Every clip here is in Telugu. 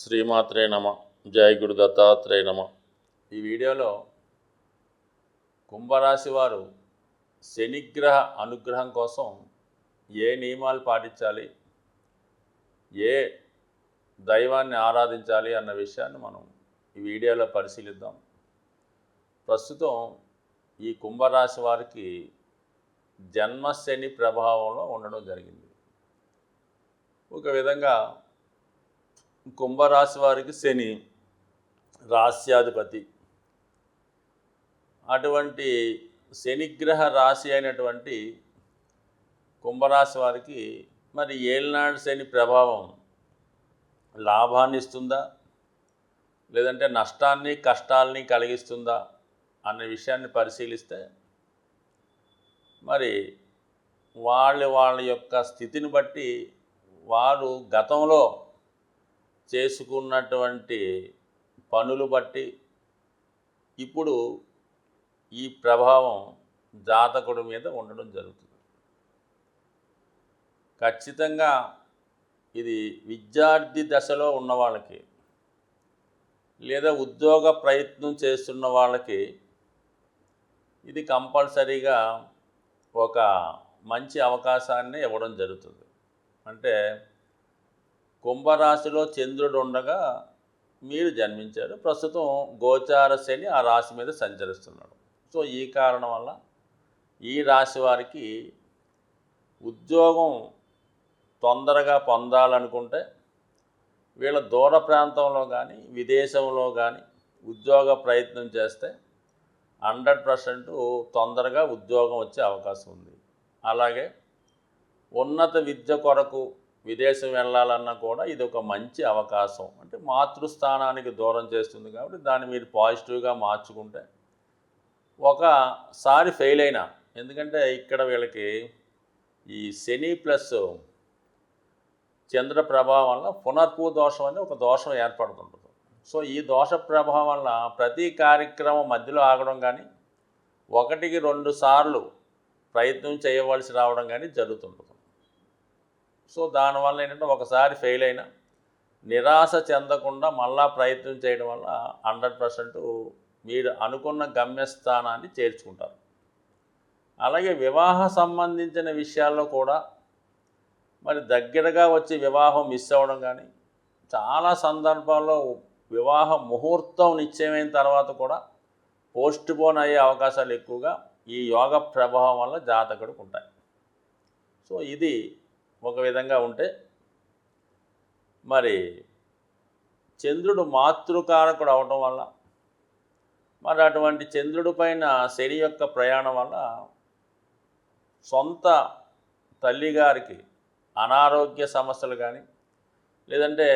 శ్రీమాత్రే నమ. జయ గురు దత్తాత్రేయ నమ. ఈ వీడియోలో కుంభరాశి వారు శనిగ్రహ అనుగ్రహం కోసం ఏ నియమాలు పాటించాలి? ఏ దైవాన్ని ఆరాధించాలి అన్న విషయాన్ని మనం ఈ వీడియోలో పరిశీలిద్దాం. ప్రస్తుతం ఈ కుంభరాశి వారికి జన్మశని ప్రభావంలో ఉండడం జరిగింది. ఒక విధంగా కుంభరాశి వారికి శని రాస్యాధిపతి అటువంటి శనిగ్రహ రాశి అయినటువంటి కుంభరాశి వారికి మరి ఏళ్ళనాడు శని ప్రభావం లాభాన్ని ఇస్తుందా? లేదంటే నష్టాన్ని కష్టాలని కలిగిస్తుందా? అనే విషయాన్ని పరిశీలిస్తే మరి వాళ్ళ వాళ్ళ యొక్క స్థితిని బట్టి వారు గతంలో చేసుకున్నటువంటి పనులు బట్టి ఇప్పుడు ఈ ప్రభావం జాతకుడి మీద ఉండడం జరుగుతుంది. ఖచ్చితంగా ఇది విద్యార్థి దశలో ఉన్న వాళ్ళకి లేదా ఉద్యోగ ప్రయత్నం చేస్తున్న వాళ్ళకి ఇది కంపల్సరీగా ఒక మంచి అవకాశాన్ని ఇవ్వడం జరుగుతుంది. అంటే కుంభరాశిలో చంద్రుడు ఉండగా మీరు జన్మించారు. ప్రస్తుతం గోచార శని ఆ రాశి మీద సంచరిస్తున్నాడు. సో ఈ కారణం వల్ల ఈ రాశి వారికి ఉద్యోగం తొందరగా పొందాలనుకుంటే వీళ్ళ దూర ప్రాంతంలో కానీ విదేశంలో కానీ ఉద్యోగ ప్రయత్నం చేస్తే హండ్రెడ్ పర్సెంట్ తొందరగా ఉద్యోగం వచ్చే అవకాశం ఉంది. అలాగే ఉన్నత విద్య కొరకు విదేశం వెళ్ళాలన్నా కూడా ఇది ఒక మంచి అవకాశం. అంటే మాతృస్థానానికి దూరం చేస్తుంది కాబట్టి దాన్ని మీరు పాజిటివ్గా మార్చుకుంటే ఒకసారి ఫెయిల్ అయినా ఎందుకంటే ఇక్కడ వీళ్ళకి ఈ శని ప్లస్ చంద్ర ప్రభావం వల్ల పునర్పు దోషం అనే ఒక దోషం ఏర్పడుతుంటుంది. సో ఈ దోష ప్రభావం వల్ల ప్రతి కార్యక్రమం మధ్యలో ఆగడం కానీ ఒకటికి రెండు సార్లు ప్రయత్నం చేయవలసి రావడం కానీ జరుగుతుంటుంది. సో దానివల్ల ఏంటంటే ఒకసారి ఫెయిల్ అయినా నిరాశ చెందకుండా మళ్ళా ప్రయత్నం చేయడం వల్ల హండ్రెడ్ పర్సెంట్ మీరు అనుకున్న గమ్యస్థానాన్ని చేర్చుకుంటారు. అలాగే వివాహ సంబంధించిన విషయాల్లో కూడా మరి దగ్గరగా వచ్చి వివాహం మిస్ అవ్వడం కానీ చాలా సందర్భాల్లో వివాహ ముహూర్తం నిశ్చయమైన తర్వాత కూడా పోస్ట్ పోన్ అయ్యే అవకాశాలు ఎక్కువగా ఈ యోగ ప్రభావం వల్ల జాతకుడికి ఉంటాయి. సో ఇది ఒక విధంగా ఉంటే మరి చంద్రుడు మాతృకారకుడు అవటం వల్ల మరి అటువంటి చంద్రుడి పైన శని యొక్క ప్రయాణం వల్ల సొంత తల్లిగారికి అనారోగ్య సమస్యలు కానీ లేదంటే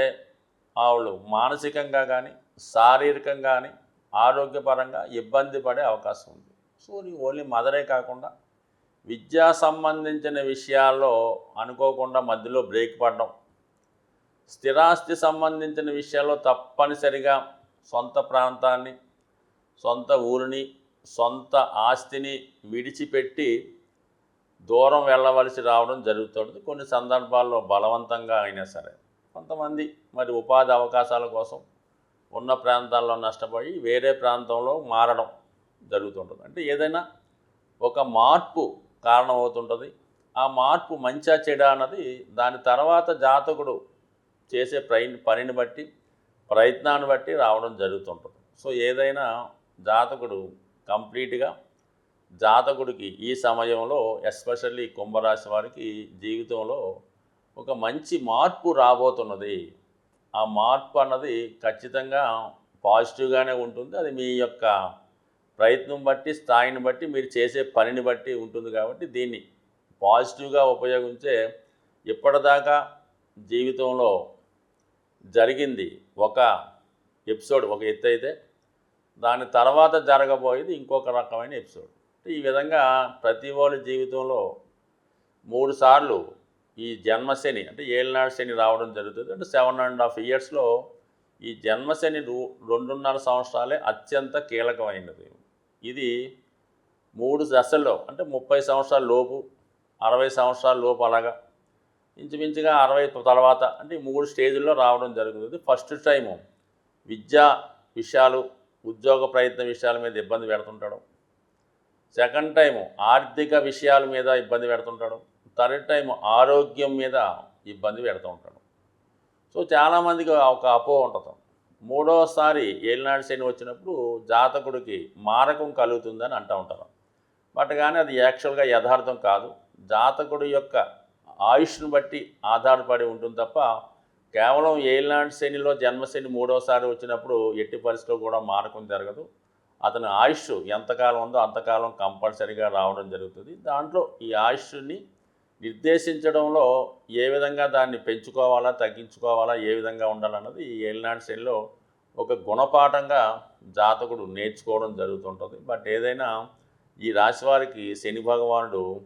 ఆవిడ మానసికంగా కానీ శారీరకంగా కానీ ఆరోగ్యపరంగా ఇబ్బంది పడే అవకాశం ఉంది. సో ఓన్లీ మదరే కాకుండా విద్యా సంబంధించిన విషయాల్లో అనుకోకుండా మధ్యలో బ్రేక్ పడడం స్థిరాస్తి సంబంధించిన విషయాల్లో తప్పనిసరిగా సొంత ప్రాంతాన్ని సొంత ఊరిని సొంత ఆస్తిని విడిచిపెట్టి దూరం వెళ్ళవలసి రావడం జరుగుతుంది కొన్ని సందర్భాల్లో బలవంతంగా అయినా సరే. కొంతమంది మరి ఉపాధి అవకాశాల కోసం ఉన్న ప్రాంతాల్లో నష్టపోయి వేరే ప్రాంతంలో మారడం జరుగుతుంటుంది. అంటే ఏదైనా ఒక మార్పు కారణమవుతుంటుంది. ఆ మార్పు మంచా చెడ అన్నది దాని తర్వాత జాతకుడు చేసే ప్రై పనిని బట్టి ప్రయత్నాన్ని బట్టి రావడం జరుగుతుంటుంది. సో ఏదైనా జాతకుడు కంప్లీట్గా జాతకుడికి ఈ సమయంలో ఎస్పెషల్లీ కుంభరాశి వారికి జీవితంలో ఒక మంచి మార్పు రాబోతున్నది. ఆ మార్పు అన్నది ఖచ్చితంగా పాజిటివ్గానే ఉంటుంది. అది మీ యొక్క ప్రయత్నం బట్టి స్థాయిని బట్టి మీరు చేసే పనిని బట్టి ఉంటుంది కాబట్టి దీన్ని పాజిటివ్గా ఉపయోగించే ఇప్పటిదాకా జీవితంలో జరిగింది ఒక ఎపిసోడ్ ఒక ఎత్తు అయితే. దాని తర్వాత జరగబోయేది ఇంకొక రకమైన ఎపిసోడ్. ఈ విధంగా ప్రతి వాళ్ళ జీవితంలో మూడు సార్లు ఈ జన్మశని అంటే ఏళ్ళనాడు శని రావడం జరుగుతుంది. అంటే సెవెన్ అండ్ హాఫ్ ఇయర్స్లో ఈ జన్మశని రెండున్నర సంవత్సరాలే అత్యంత కీలకమైనది. ఇది మూడు దశల్లో అంటే ముప్పై సంవత్సరాల లోపు అరవై సంవత్సరాల లోపు అలాగా. ఇంచుమించుగా అరవై తర్వాత అంటే మూడు స్టేజ్ల్లో రావడం జరుగుతుంది. ఫస్ట్ టైము విద్యా విషయాలు ఉద్యోగ ప్రయత్న విషయాల మీద ఇబ్బంది పెడుతుంటాడు. సెకండ్ టైము ఆర్థిక విషయాల మీద ఇబ్బంది పెడుతుంటాడు. థర్డ్ టైం ఆరోగ్యం మీద ఇబ్బంది పెడుతూ ఉంటాడు. సో చాలామందికి ఒక అపో ఉంటుంది. మూడోసారి ఏలినాడు శని వచ్చినప్పుడు జాతకుడికి మారకం కలుగుతుందని అంటూ ఉంటారు. బట్ కానీ అది యాక్చువల్గా యథార్థం కాదు. జాతకుడి యొక్క ఆయుష్ను బట్టి ఆధారపడి ఉంటుంది తప్ప కేవలం ఏలినాడు శనిలో జన్మశని మూడోసారి వచ్చినప్పుడు ఎట్టి పరిస్థితిలో కూడా మారకం జరగదు. అతని ఆయుష్ ఎంతకాలం ఉందో అంతకాలం కంపల్సరీగా రావడం జరుగుతుంది. దాంట్లో ఈ ఆయుష్ని నిర్దేశించడంలో ఏ విధంగా దాన్ని పెంచుకోవాలా తగ్గించుకోవాలా ఏ విధంగా ఉండాలన్నది ఈ ఏలినాటి శైలిలో ఒక గుణపాఠంగా జాతకుడు నేర్చుకోవడం జరుగుతుంటుంది. బట్ ఏదైనా ఈ రాశి వారికి శని భగవానుడు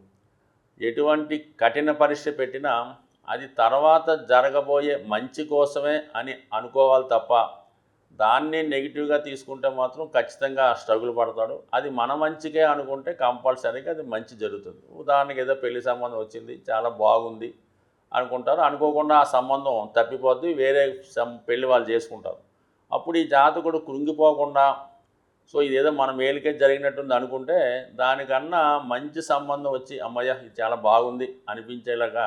ఎటువంటి కఠిన పరీక్ష పెట్టినా అది తర్వాత జరగబోయే మంచి కోసమే అని అనుకోవాలి తప్ప దాన్ని నెగిటివ్గా తీసుకుంటే మాత్రం ఖచ్చితంగా స్ట్రగుల్ పడతాడు. అది మన మంచికే అనుకుంటే కంపల్సరీగా అది మంచి జరుగుతుంది. ఉదాహరణకి ఏదో పెళ్ళి సంబంధం వచ్చింది చాలా బాగుంది అనుకుంటారు. అనుకోకుండా ఆ సంబంధం తప్పిపోద్ది వేరే సం పెళ్ళి వాళ్ళు చేసుకుంటారు. అప్పుడు ఈ జాతకుడు కృంగిపోకుండా సో ఇదేదో మన మేలుకే జరిగినట్టుంది అనుకుంటే దానికన్నా మంచి సంబంధం వచ్చి అమ్మయ్య ఇది చాలా బాగుంది అనిపించేలాగా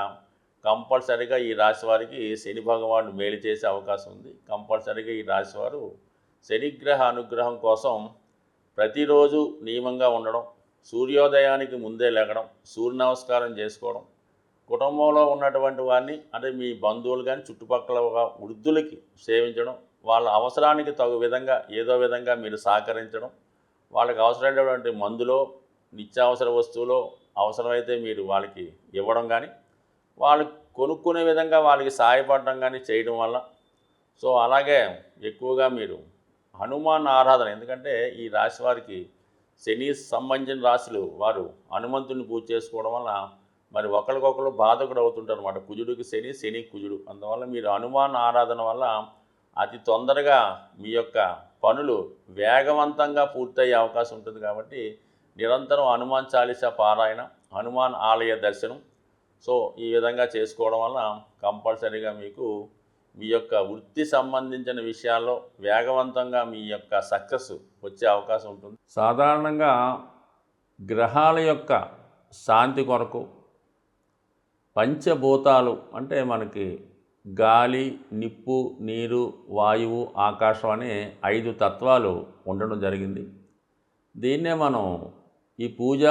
కంపల్సరీగా ఈ రాశి వారికి శని భగవానుడు మేలు చేసే అవకాశం ఉంది. కంపల్సరీగా ఈ రాశి వారు శనిగ్రహ అనుగ్రహం కోసం ప్రతిరోజు నియమంగా ఉండడం సూర్యోదయానికి ముందే లేగడం సూర్య నమస్కారం చేసుకోవడం కుటుంబంలో ఉన్నటువంటి వారిని అంటే మీ బంధువులు కానీ చుట్టుపక్కల వృద్ధులకి సేవించడం వాళ్ళ అవసరానికి తగు విధంగా ఏదో విధంగా మీరు సహకరించడం వాళ్ళకి అవసరమైనటువంటి మందులో నిత్యావసర వస్తువులో అవసరమైతే మీరు వాళ్ళకి ఇవ్వడం కానీ వాళ్ళు కొనుక్కునే విధంగా వాళ్ళకి సహాయపడడం కానీ చేయడం వల్ల. సో అలాగే ఎక్కువగా మీరు హనుమాన్ ఆరాధన ఎందుకంటే ఈ రాశి వారికి శని సంబంధించిన రాశులు వారు హనుమంతుని పూజ చేసుకోవడం వల్ల మరి ఒకరికొకరు బాధకుడు అవుతుంటారు అనమాట కుజుడికి శని శని కుజుడు. అందువల్ల మీరు హనుమాన్ ఆరాధన వల్ల అతి తొందరగా మీ యొక్క పనులు వేగవంతంగా పూర్తయ్యే అవకాశం ఉంటుంది కాబట్టి నిరంతరం హనుమాన్ చాలీసా పారాయణ హనుమాన్ ఆలయ దర్శనం సో ఈ విధంగా చేసుకోవడం వల్ల కంపల్సరీగా మీకు మీ యొక్క వృత్తి సంబంధించిన విషయాల్లో వేగవంతంగా మీ యొక్క సక్సెస్ వచ్చే అవకాశం ఉంటుంది. సాధారణంగా గ్రహాల యొక్క శాంతి కొరకు పంచభూతాలు అంటే మనకి గాలి నిప్పు నీరు వాయువు ఆకాశం అనే ఐదు తత్వాలు ఉండడం జరిగింది. దీన్నే మనం ఈ పూజ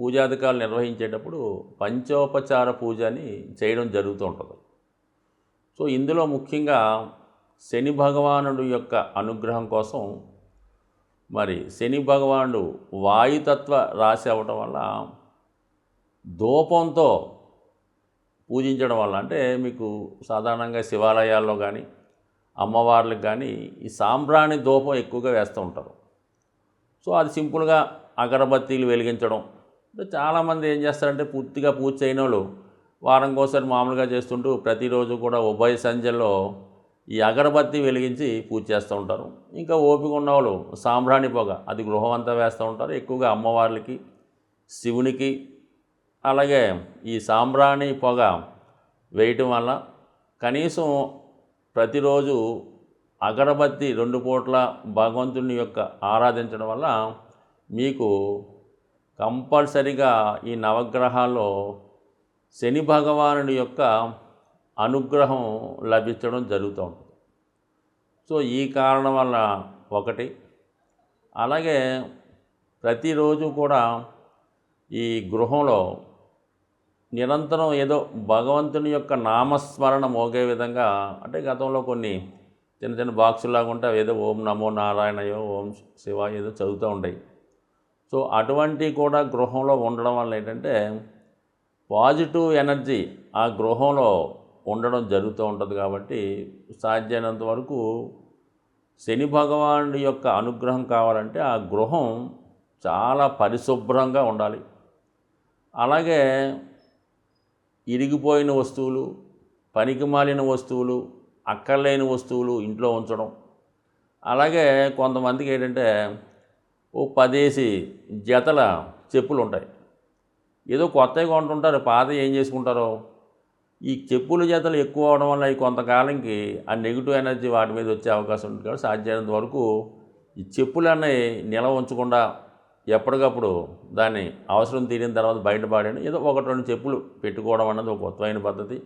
పూజాధికారులు నిర్వహించేటప్పుడు పంచోపచార పూజ అని చేయడం జరుగుతూ ఉంటుంది. సో ఇందులో ముఖ్యంగా శని భగవానుడు యొక్క అనుగ్రహం కోసం మరి శని భగవానుడు వాయుతత్వ రాశి అవ్వటం వల్ల ధూపంతో పూజించడం వల్ల అంటే మీకు సాధారణంగా శివాలయాల్లో కానీ అమ్మవార్లకు కానీ ఈ సాంబ్రాణి ధూపం ఎక్కువగా వేస్తూ ఉంటారు. సో అది సింపుల్గా అగరబత్తీలు వెలిగించడం చాలామంది ఏం చేస్తారంటే పూర్తిగా పూజ చేయని వాళ్ళు వారంకోసారి మామూలుగా చేస్తుంటూ ప్రతిరోజు కూడా ఉభయ సంధ్యలో ఈ అగరబత్తి వెలిగించి పూజ చేస్తూ ఉంటారు. ఇంకా ఓపిక ఉన్నవాళ్ళు సాంబ్రాణి పొగ అది గృహం అంతా వేస్తూ ఉంటారు. ఎక్కువగా అమ్మవార్లకి శివునికి అలాగే ఈ సాంబ్రాణి పొగ వేయటం వల్ల కనీసం ప్రతిరోజు అగరబత్తి రెండు పూట్ల భగవంతుని యొక్క ఆరాధించడం వల్ల మీకు కంపల్సరిగా ఈ నవగ్రహాల్లో శని భగవానుడి యొక్క అనుగ్రహం లభించడం జరుగుతూ ఉంటుంది. సో ఈ కారణం వల్ల ఒకటి. అలాగే ప్రతిరోజు కూడా ఈ గృహంలో నిరంతరం ఏదో భగవంతుని యొక్క నామస్మరణ మోగే విధంగా అంటే గతంలో కొన్ని చిన్న చిన్న బాక్సులాగా ఉంటే ఏదో ఓం నమో నారాయణయో ఓం శివ ఏదో చదువుతూ ఉంటాయి. సో అటువంటి కూడా గృహంలో ఉండడం వల్ల ఏంటంటే పాజిటివ్ ఎనర్జీ ఆ గృహంలో ఉండడం జరుగుతూ ఉంటుంది కాబట్టి సాధ్యమైనంత వరకు శని భగవానుడి యొక్క అనుగ్రహం కావాలంటే ఆ గృహం చాలా పరిశుభ్రంగా ఉండాలి. అలాగే ఇరిగిపోయిన వస్తువులు పనికిమాలిన వస్తువులు అక్కర్లేని వస్తువులు ఇంట్లో ఉంచడం. అలాగే కొంతమందికి ఏంటంటే ఓ పదేసి జతల చెప్పులు ఉంటాయి ఏదో కొత్తవి కొంటుంటారు పాత ఏం చేసుకుంటారో. ఈ చెప్పుల జతలు ఎక్కువ అవడం వల్ల ఈ కొంతకాలంకి ఆ నెగిటివ్ ఎనర్జీ వాటి మీద వచ్చే అవకాశం ఉంటుంది కాబట్టి సాధ్యమైనంత వరకు ఈ చెప్పులన్నీ నిలవ ఉంచకుండా ఎప్పటికప్పుడు దాన్ని అవసరం తీరిన తర్వాత బయటపడేయండి ఏదో ఒకటి రెండు చెప్పులు పెట్టుకోవడం అన్నది ఒక కొత్తమైన పద్ధతి.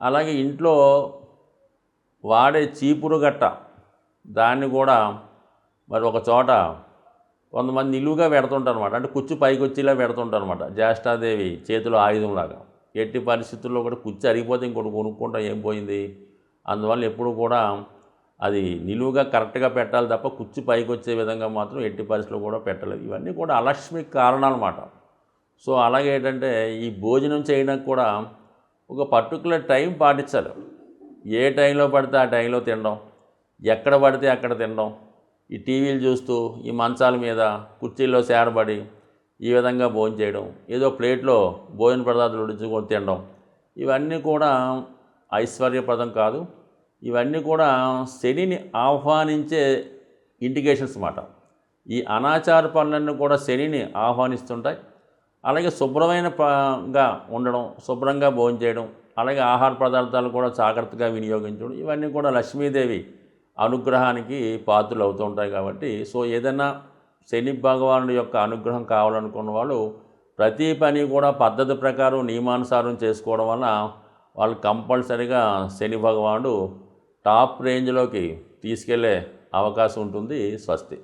అలాగే ఇంట్లో వాడే చీపురు గట్ట దాన్ని కూడా మరి ఒక చోట కొంతమంది నిలువుగా పెడుతుంటారు అనమాట అంటే కుచ్చు పైకి వచ్చేలా పెడుతుంటారు అనమాట జ్యేష్ఠాదేవి చేతిలో ఆయుధంలాగా. ఎట్టి పరిస్థితుల్లో కూడా కుచ్చు అరిగిపోతే ఇంకోటి కొనుక్కుంటాం ఏం పోయింది? అందువల్ల ఎప్పుడు కూడా అది నిలువుగా కరెక్ట్గా పెట్టాలి తప్ప కుచ్చు పైకి వచ్చే విధంగా మాత్రం ఎట్టి పరిస్థితుల్లో కూడా పెట్టలేదు. ఇవన్నీ కూడా అలక్ష్మికి కారణాలన్నమాట. సో అలాగే ఏంటంటే ఈ భోజనం చేయడానికి కూడా ఒక పర్టికులర్ టైం పాటించాలి. ఏ టైంలో పడితే ఆ టైంలో తినడం ఎక్కడ పడితే అక్కడ తినడం ఈ టీవీలు చూస్తూ ఈ మంచాల మీద కుర్చీల్లో చేరబడి ఈ విధంగా భోజనం చేయడం ఏదో ప్లేట్లో భోజన పదార్థాలు ఉడించుకొని తినడం ఇవన్నీ కూడా ఐశ్వర్యప్రదం కాదు. ఇవన్నీ కూడా శనిని ఆహ్వానించే ఇండికేషన్స్ అన్నమాట. ఈ అనాచార పనులన్నీ కూడా శనిని ఆహ్వానిస్తుంటాయి. అలాగే శుభ్రమైన ఉండడం శుభ్రంగా భోజనం చేయడం అలాగే ఆహార పదార్థాలు కూడా జాగ్రత్తగా వినియోగించడం ఇవన్నీ కూడా లక్ష్మీదేవి అనుగ్రహానికి పాత్రలు అవుతూ ఉంటాయి కాబట్టి సో ఏదైనా శని భగవానుడి యొక్క అనుగ్రహం కావాలనుకున్న వాళ్ళు ప్రతి పని కూడా పద్ధతి ప్రకారం నియమానుసారం చేసుకోవడం వల్ల వాళ్ళు కంపల్సరిగా శని భగవానుడు టాప్ రేంజ్లోకి తీసుకెళ్ళే అవకాశం ఉంటుంది స్వస్తి.